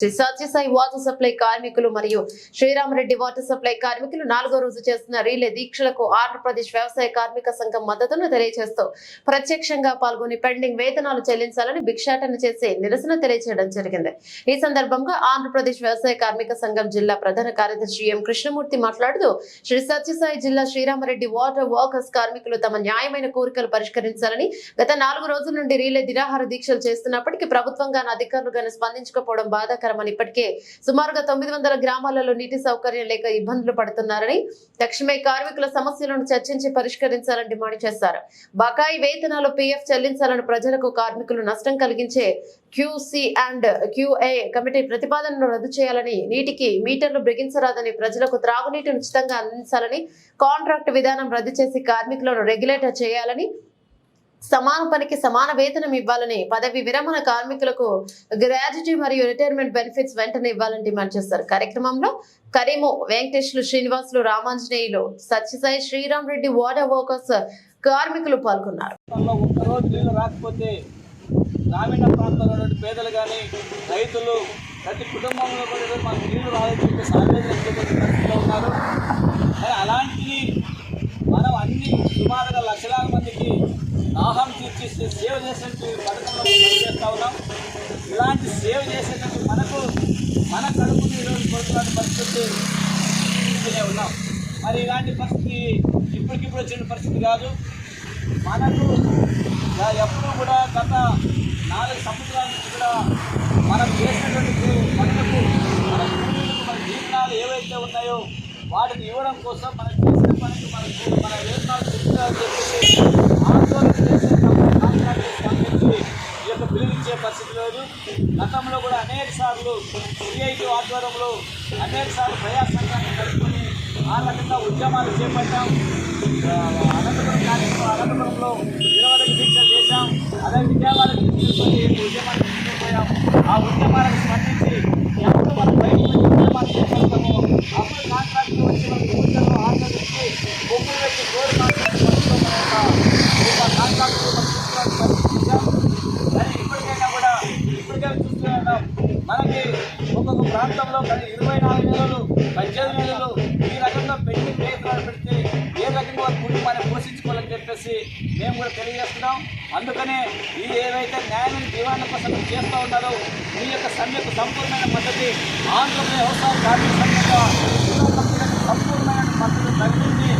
Shri Sathya Sai water supply కార్మికులు మరియు Srirama Reddy water supply కార్మికులు నాలుగో రోజు చేస్తున్న రీలే దీక్షలకు ఆంధ్రప్రదేశ్ వ్యవసాయ కార్మిక సంఘం మద్దతును తెలియజేస్తూ ప్రత్యక్షంగా పాల్గొని పెండింగ్ వేతనాలు చెల్లించాలని భిక్షాటన చేసి నిరసన తెలియజేయడం జరిగింది. ఈ సందర్భంగా ఆంధ్రప్రదేశ్ వ్యవసాయ కార్మిక సంఘం జిల్లా ప్రధాన కార్యదర్శి ఎం కృష్ణమూర్తి మాట్లాడుతూ శ్రీ సత్యసాయి జిల్లా శ్రీరామరెడ్డి వాటర్ వర్కర్స్ కార్మికులు తమ న్యాయమైన కోరికలు పరిష్కరించాలని గత నాలుగు రోజుల నుండి రీలే నిరాహార దీక్షలు చేస్తున్నప్పటికీ ప్రభుత్వం గాని అధికారులు గాని స్పందించకపోవడం బాధాకరమని ఇప్పటికే సుమారుగా తొమ్మిది వందల గ్రామాలలో నీటి సౌకర్యం లేక ఇబ్బందులు పడుతున్నారని తక్షణమే కార్మికుల సమస్యలను చర్చించి పరిష్కరించాలని డిమాండ్ చేశారు. బకాయి వేతనాలు పీఎఫ్ చెల్లించాలని ప్రజలకు కార్మికులు నష్టం కలిగించే క్యూసీ అండ్ క్యూఏ కమిటీ ప్రతిపాదనను రద్దు చేయాలని నీటికి మీటర్లు బిగించరాదని ప్రజలకు త్రాగునీటిని ఉచితంగా అందించాలని కాంట్రాక్ట్ విధానం రద్దు చేసి కార్మికులను రెగ్యులేటర్ చేయాలని సమాన పనికి సమాన వేతనం ఇవ్వాలని పదవి విరమణ కార్మికులకు గ్రాడ్యుటీ మరియు రిటైర్మెంట్ బెనిఫిట్స్ వెంటనే ఇవ్వాలని డిమాండ్ చేశారు కార్యక్రమంలో కరీము వెంకటేశ్వరు శ్రీనివాసులు రామాంజనేయులు సత్యసాయి శ్రీరామ్ రెడ్డి వాటర్ వర్కర్స్ కార్మికులు పాల్గొన్నారు. రాకపోతే గ్రామీణ ప్రాంతాల్లో ఉన్నటువంటి పేదలు కానీ రైతులు ప్రతి కుటుంబంలో కూడా ఈరోజు నీళ్ళు రాదని చెప్పేసి ఉన్నారు. అలాంటివి మనం అన్ని సుమారుగా లక్షలాది దాహం తీర్చి సేవ చేసేటువంటి పథకంలో పనిచేస్తూ ఉన్నాం? ఇలాంటి సేవ చేసేటువంటి మనకు మన కడుపు ఈరోజు కొడుతున్న పరిస్థితి చూస్తూనే ఉన్నాం. మరి ఇలాంటి పరిస్థితి ఇప్పటికిప్పుడు వచ్చిన పరిస్థితి కాదు. మనకు ఎప్పుడూ కూడా గత నాలుగు సంవత్సరాల నుంచి కూడా మనం చేసినటువంటి పనులకు మన భూములకు మన జీవనాలు ఏవైతే ఉన్నాయో వాటిని ఇవ్వడం కోసం మనం చేసిన పనికి మనకు మన వేతనాలు చెప్తారని చెప్పేసి ఆందోళన చేసే కాంట్రాక్ట్ స్పందించి ఈ యొక్క బిల్లు ఇచ్చే పరిస్థితి లేదు గతంలో కూడా అనేక సార్లు సిఐటి ఆధ్వర్యంలో అనేక సార్లు ప్రజా సంఘాన్ని కలుపుకొని ఆ రకంగా ఉద్యమాలు చేపట్టాం. అనంతపురం కార్యక్రమం అనంతపురంలో నిరవధిక దీక్షలు చేశాం. అదే విజయవాడ తీసుకెళ్ళి ఉద్యమాన్ని తీసుకుపోయాం ఆ ఉద్యమాలకు కుటుంబాన్ని పోషించుకోవాలని చెప్పేసి మేము కూడా తెలియజేస్తున్నాం. అందుకనే ఈ ఏవైతే న్యాయమైన జీవన కోసం చేస్తూ ఉన్నారో మీ యొక్క సమ్మెకు సంపూర్ణమైన మద్దతు ఆంధ్రప్రదేశ్ వ్యవసాయ కార్మిక సంఘంగా సంపూర్ణమైన మద్దతు తగ్గించి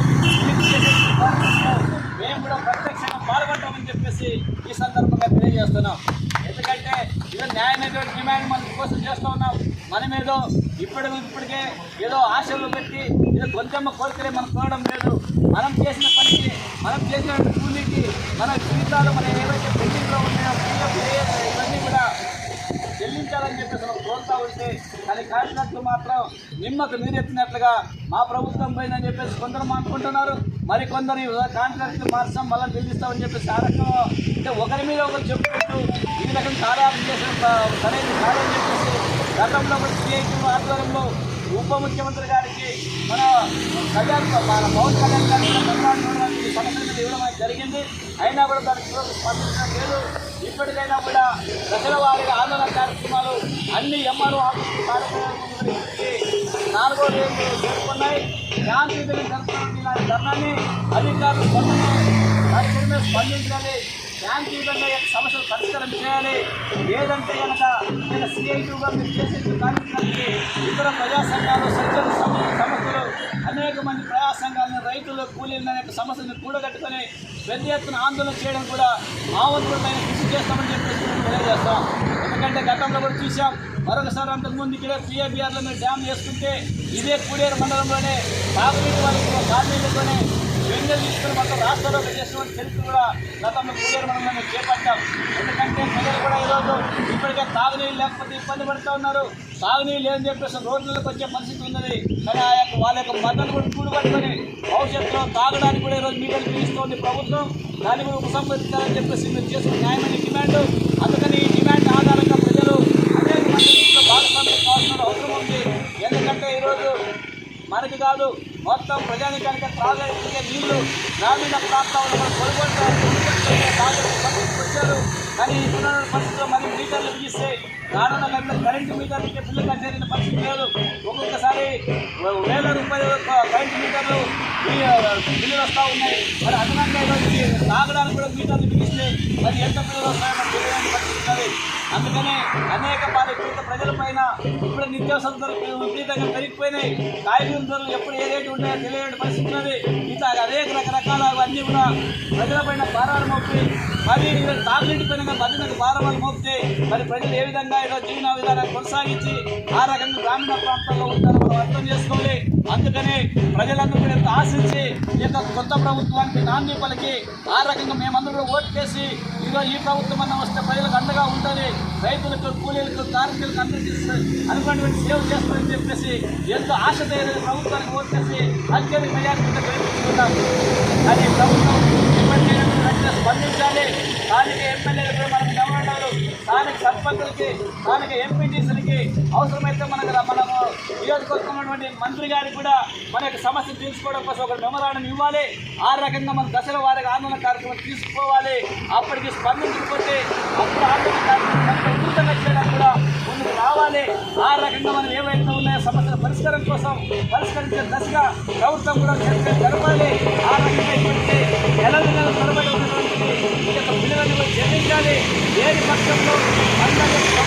మేము కూడా ప్రత్యక్షంగా పాల్గొంటామని చెప్పేసి ఈ సందర్భంగా తెలియజేస్తున్నాం. ఎందుకంటే ఇది న్యాయమైనటువంటి డిమాండ్ మనం కోసం చేస్తూ ఉన్నాం. మనం ఏదో ఇప్పుడు ఇప్పటికే ఏదో ఆశలు పెట్టి ఏదో కొంచెం కోరికలే మనం కోరడం లేదు. మనం చేసిన పనికి మనం చేసిన కూలీకి మన జీవితాలు మన ఏవైతే పెండింగ్లో ఉన్నాయో ఇవన్నీ కూడా చెల్లించాలని చెప్పేసి మనం కోరుతా ఉంటే కానీ కాసినట్లు మాత్రం నిమ్మకు నీరెత్తినట్లుగా మా ప్రభుత్వం పోయిందని చెప్పేసి కొందరు అనుకుంటున్నారు మరి కొందరు కాంట్రాక్ట్ మార్చాం మళ్ళీ నిలిస్తామని చెప్పేసి ఆ రకంగా అంటే ఒకరి మీద ఒకరు చెప్పుకుంటూ ఈ రకం చాలా చేసిన సరైన కాదని చెప్పేసి గతంలో కూడా సిఐటి ఆధ్వర్యంలో ఉప ముఖ్యమంత్రి గారికి మన కళ్యాణ్ మన పవన్ కళ్యాణ్ గారికి చంద్రబాబు నాయుడు ఇవ్వడం జరిగింది. అయినా కూడా దానికి స్పందించడం లేదు. ఇప్పటికైనా కూడా దశల వారీగా ఆందోళన కార్యక్రమాలు అన్ని ఎంఆర్ఓ ఆఫీసు కార్యక్రమాలు నాలుగో రోజు జరుపుకున్నాయి. శాంతి జరుపుకున్న ధర్నాన్ని అధికారులు స్పందించాలి దాని మీద స్పందించాలి శాంతియుతంగా సమస్యలు పరిష్కారం చేయాలి. లేదంటే కనుక ఇక్కడ సిఐటీగా మీరు చేసే కార్యక్రమానికి ఇతర ప్రజా సంఘాలు స్వచ్ఛంద సమ- సంస్థలు అనేక మంది ప్రజా సంఘాలను రైతులు కూలీలు అనే సమస్యలను కూడగట్టుకొని పెద్ద ఎత్తున ఆందోళన చేయడం కూడా మా వంతులైన కృషి చేస్తామని చెప్పేసి మేము తెలియజేస్తాం. ఎందుకంటే గతంలో కూడా చూసాం మరొకసారి అంతకుముందు ఇక్కడ పిఏబిఆర్లో మీరు డ్యామ్ వేసుకుంటే ఇదే కూడేరు మండలంలోనే తాగునీటి వాళ్ళకి కార్మికులతోనే వెంగళ తీసుకుని మొత్తం రాష్ట్రంలో చేసినటువంటి చరిత్ర కూడా గతంలో కూడేరు మనం మేము చేపట్టాం. ఎందుకంటే ప్రజలు కూడా ఈరోజు ఇప్పటికే తాగునీళ్ళు లేకపోతే ఇబ్బంది పడుతూ ఉన్నారు. తాగునీళ్ళు లేదని చెప్పేసి రోడ్లకు వచ్చే పరిస్థితి ఉన్నది. కానీ ఆ యొక్క వాళ్ళ యొక్క మద్దతు కూడా కూడగట్టుకొని భవిష్యత్తులో తాగడానికి కూడా ఈరోజు మీడియాలు పిలుస్తోంది ప్రభుత్వం. దాన్ని కూడా ఉపసంహరించాలని చెప్పేసి మీరు చేసిన న్యాయమైన డిమాండ్. అందుకని ఈ డిమాండ్ ఆధారంగా ప్రజలు అనేక మంది భాగస్వామ్యం కావాల్సిన అవసరం ఉంది. ఎందుకంటే ఈరోజు మనకి కాదు మొత్తం ప్రజానికానికి త్రాగే నీళ్ళు గ్రామీణ ప్రాంతాల్లో కొనుగోలు కానీ ఇప్పుడున్న పరిస్థితుల్లో మరి మీటర్లు బిగిస్తే రానున్న గంటల కరెంటు మీటర్లు బిల్లు చేరిన పరిస్థితి లేదు. ఒక్కొక్కసారి వేల రూపాయలు కరెంటు మీటర్లు బిల్లులు వస్తూ ఉన్నాయి. మరి అదనంగా ఈరోజు తాగడానికి కూడా మీటర్లు బిగిస్తే మరి ఎంత బిల్లులు వస్తాయో అందుకనే అనేక పాలు విపరీత ప్రజల పైన ఇప్పుడు నిత్యావసర ధరలు విపరీతంగా పెరిగిపోయినాయి. కాయగూర ధరలు ఎప్పుడు ఏ రేటు ఉంటాయో తెలియని పరిస్థితి ఉన్నది. ఇట్లా అనేక రకరకాల అన్నీ కూడా ప్రజల పైన భారాలు మోపి మరి ఈరోజు తాగునీటి పైన మధ్యన భారాలు మోపితే మరి ప్రజలు ఏ విధంగా ఏదో జీవన విధానాన్ని కొనసాగించి ఆ రకంగా గ్రామీణ ప్రాంతాల్లో ఉంటారో మనం అర్థం చేసుకోవాలి. అందుకనే ప్రజలందరూ కూడా ఎంతో ఆశించి ఈ యొక్క కొత్త ప్రభుత్వానికి నాంది పలికి ఆ రకంగా మేమందరూ ఓటు చేసి ఈరోజు ఈ ప్రభుత్వం అన్న వస్తే ప్రజలకు అండగా ఉంటుంది. రైతులకు కూలీలకు కార్మికులకు అందరికీ అనుకున్నటువంటి సేవ చేస్తామని చెప్పేసి ఎంతో ఆశతో ఏదైతే ప్రభుత్వానికి ఓటు చేసి అత్యధిక మెజార్టీతో గెలిపించుకున్నాం అది ప్రభుత్వం స్పందించాలి స్థానిక ఎమ్మెల్యేలు కూడా మనకు గవర్నర్లు స్థానిక సర్పంచులకి స్థానిక ఎంపీటీసీలకి అవసరమైతే మనకు మనము నియోజకవర్గం మంత్రి గారికి కూడా మన యొక్క సమస్య తీర్చుకోవడం కోసం ఒక మెమరాండం ఇవ్వాలి. ఆ రకంగా మన దశల వారికి ఆందోళన కార్యక్రమం తీసుకోవాలి. అప్పటికి స్పందించకపోతే అప్పుడు ఆందోళన కార్యక్రమం ఉధృతంగా చేయడానికి కూడా ముందుకు రావాలి. ఆ రకంగా మనం ఏవైతే ఉన్నాయో సమస్యల పరిష్కారం కోసం పరిష్కరించే దశగా ప్రభుత్వం కూడా చర్చలు జరపాలి. ఆ రకంగా ఇప్పటికే నెల నెలల ఉండాలి. ఏది పక్షంలో అందరూ